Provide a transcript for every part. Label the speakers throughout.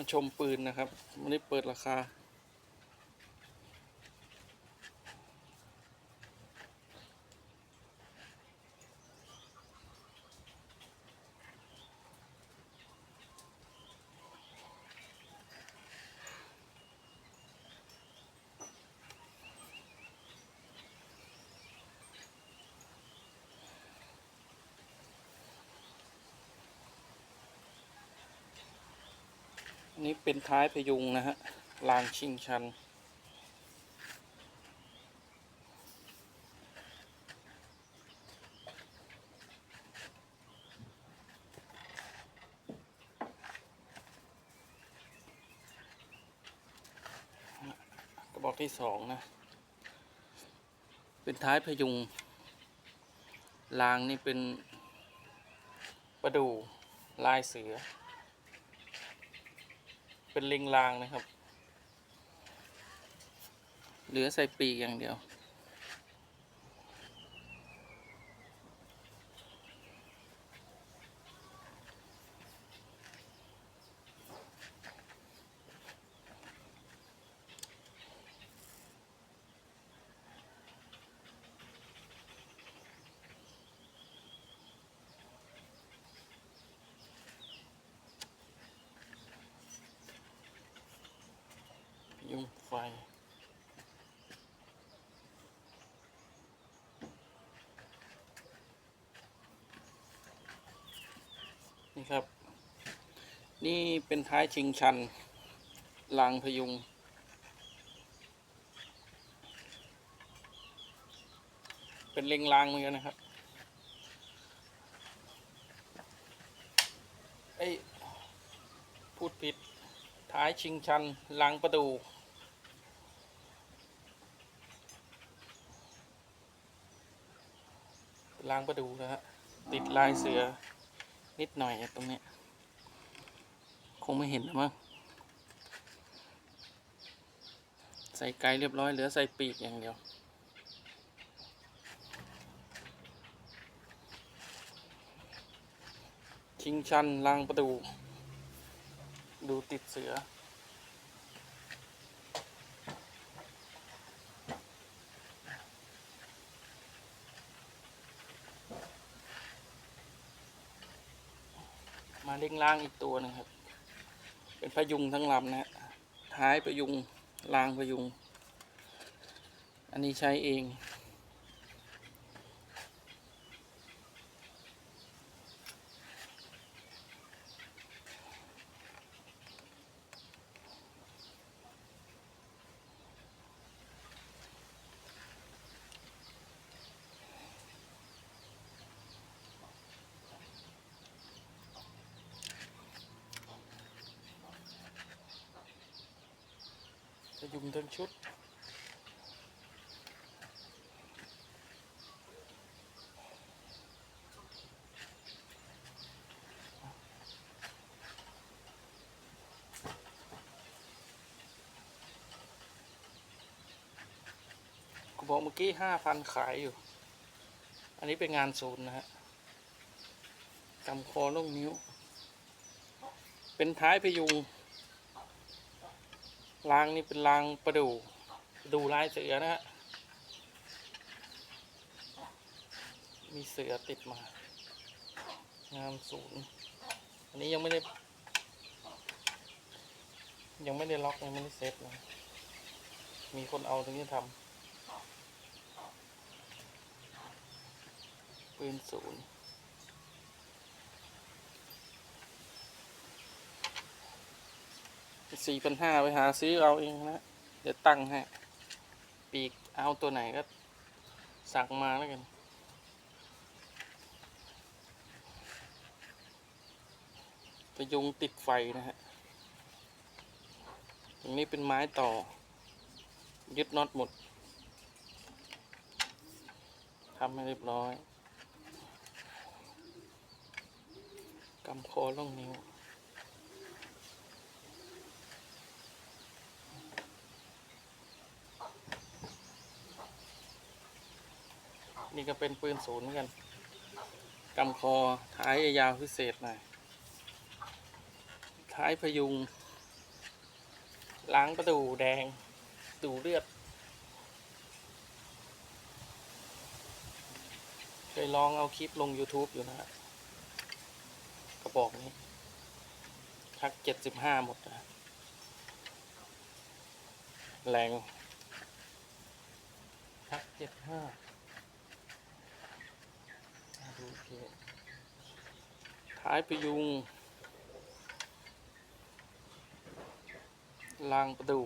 Speaker 1: มาชมปืนนะครับวันนี้เปิดราคา นี้เป็นท้ายพยุงนะฮะรางชิงชัน กระบอกที่สองนะ เป็นท้ายพยุงรางนี่เป็นประดูลายเสือ เป็นลิงลางนะครับ เหลือใส่ปีกอย่างเดียว ยุงไฟ นี่ครับ นี่เป็นท้ายชิงชันรางพยุง เป็นเล็งรางเหมือนกันนะครับเอ้พูดผิด ท้ายชิงชันรางประดูรางประดูนะฮะติดลายเสือนิดหน่อยตรงเนี้ย งไม่เห็นนะมั้งใส่ไกลเรียบร้อยเหลือใส่ปีกอย่างเดียวชิงชันรางประดูดูติดเสือ มาเล่งล่างอีกตัวหนึงครับ เป็นพยุงทั้งลำนะฮะท้ายพยุงรางพยุง อันนี้ใช้เอง ยุงทั้งชุด กูบอกเมื่อกี้ห้าพันขายอยู่ อันนี้เป็นงานศูนย์นะฮะกำคอลูกนิ้ว เป็นท้ายพยุง รางนี่เป็นรางประดูดูลายเสือนะฮะ มีเสือติดมา งามศูนย์ อันนี้ยังไม่ได้ ยังไม่ได้ล็อกยังไม่ได้เซตนะ มีคนเอาตรงนี้ทำปืนศูนย์ สี่พันห้าไปหาซื้อเอาเองนะ เดี๋ยวตั้งให้ ปีกเอาตัวไหนก็สั่งมาแล้วกันปยุงติดไฟนะฮะ ตรงนี้เป็นไม้ต่อ ยึดน็อตหมด ทำให้เรียบร้อย กำคอล่องนิ้ว นี่ก็เป็นปืนศูนย์เหมือนกันกำคอท้ายยาวพิเศษหน่อย ท้ายพยุง ล้างประดูแดง ดูเลือด เคยลองเอาคลิปลง YouTube อยู่นะฮะกระบอกนี้ทักเจ็ดสิบห้าหมดนะแรงทักเจ็ดห้าดูเพจ ท้ายประยุง ลางประดู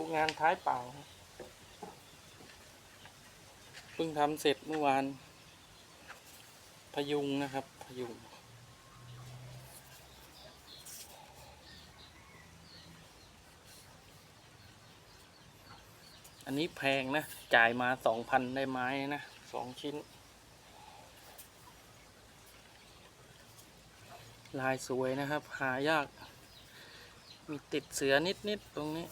Speaker 1: ดูงานท้ายเปล่าเพิ่งทำเสร็จเมื่อวาน พยุงนะครับ พยุง อันนี้แพงนะ จ่ายมาสองพันได้ไม้นะสองชิ้น ลายสวยนะครับ หายากมีติดเสือนิด ๆ ตรงนี้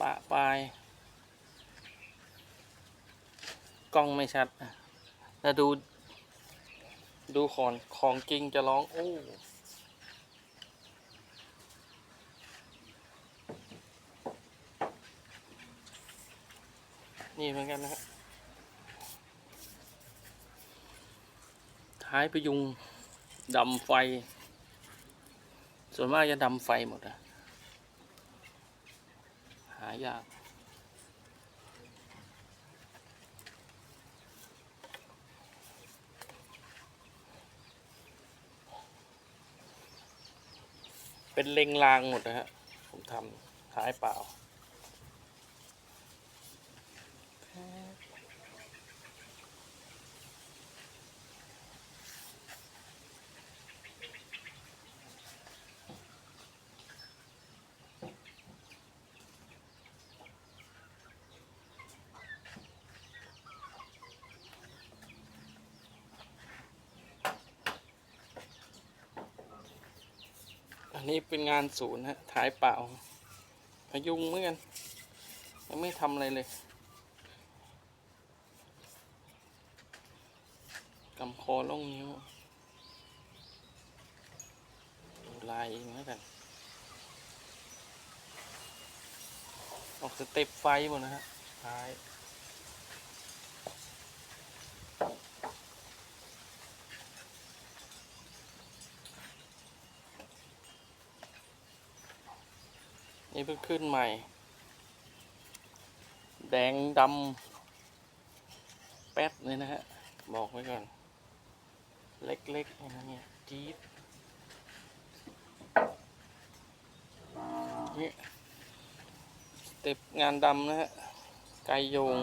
Speaker 1: ปะปลาย กล้องไม่ชัดนะแต่ดู ดูของของจริงจะร้อง โอ้นี่เหมือนกันนะฮะท้ายพยุงดำไฟ ส่วนมากจะดำไฟหมดอะายาก เป็นเลงลางหมดนะฮะ ผมทำท้ายเปล่า นนี้เป็นงานศูนย์ฮะท้ายเปล่า พยุงเหมือนกัน ยังไม่ทำอะไรเลยกำคอล่องนิ้วดูลายเองแล้วกัน ออกสเต็ปไฟหมดนะฮะท้าย นี่เพิ่งขึ้นใหม่ แดงดำแป๊ดเลยนะฮะ บอกไว้ก่อน เล็กๆนะเนี่ยจี๊ดนี่เต็ปงานดำนะฮะ ไกโยง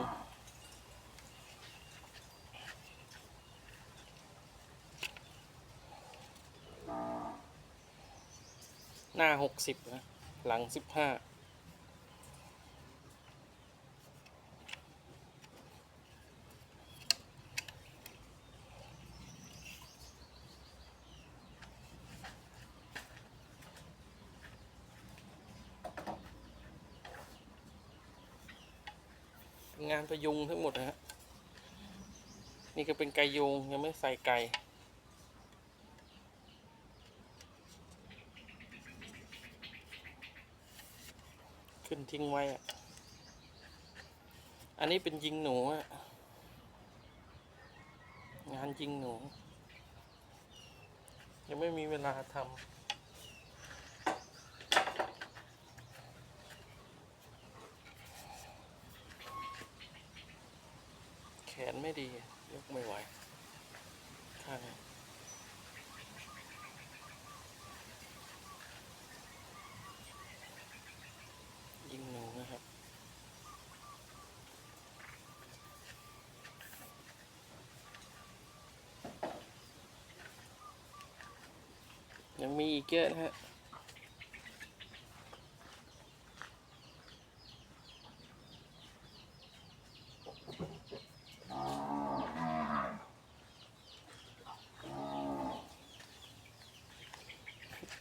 Speaker 1: หน้าหกสิบนะ หลังสิบห้างานประยุงทั้งหมดนะฮะ นี่ก็เป็นไก่โยงยังไม่ใส่ไก่ ทิ้งไว้ อันนี้เป็นยิงหนูงานยิงหนู ยังไม่มีเวลาทำแขนไม่ดี ยกไม่ไหวข้างนี้ยิงหนูนะครับ ยังมีอีกเยอะนะฮะ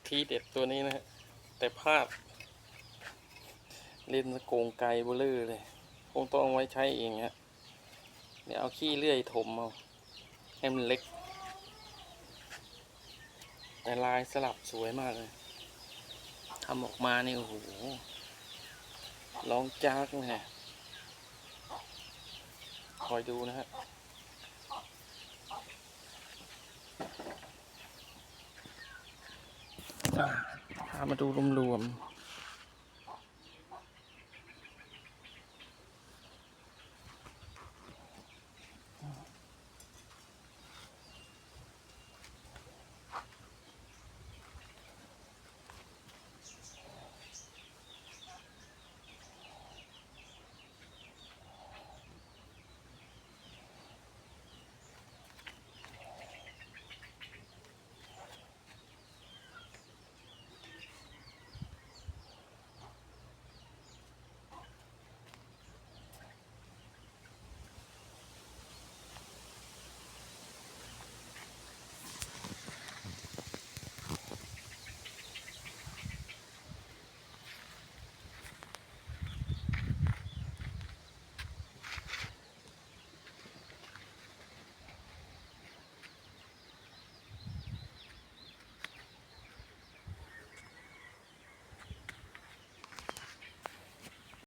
Speaker 1: ทีเด็ดตัวนี้นะฮะ แต่พลาด เล่นสโกงไกลเบลเลอร์เลย คงต้องไว้ใช้เองฮะ เดี๋ยวเอาขี้เลื่อยถมเอา ให้มันเล็ก แต่ลายสลับสวยมากเลยทำออกมานี่โอ้โหลองจากเลยนะคอยดูนะฮะอะพามาดูรวมๆ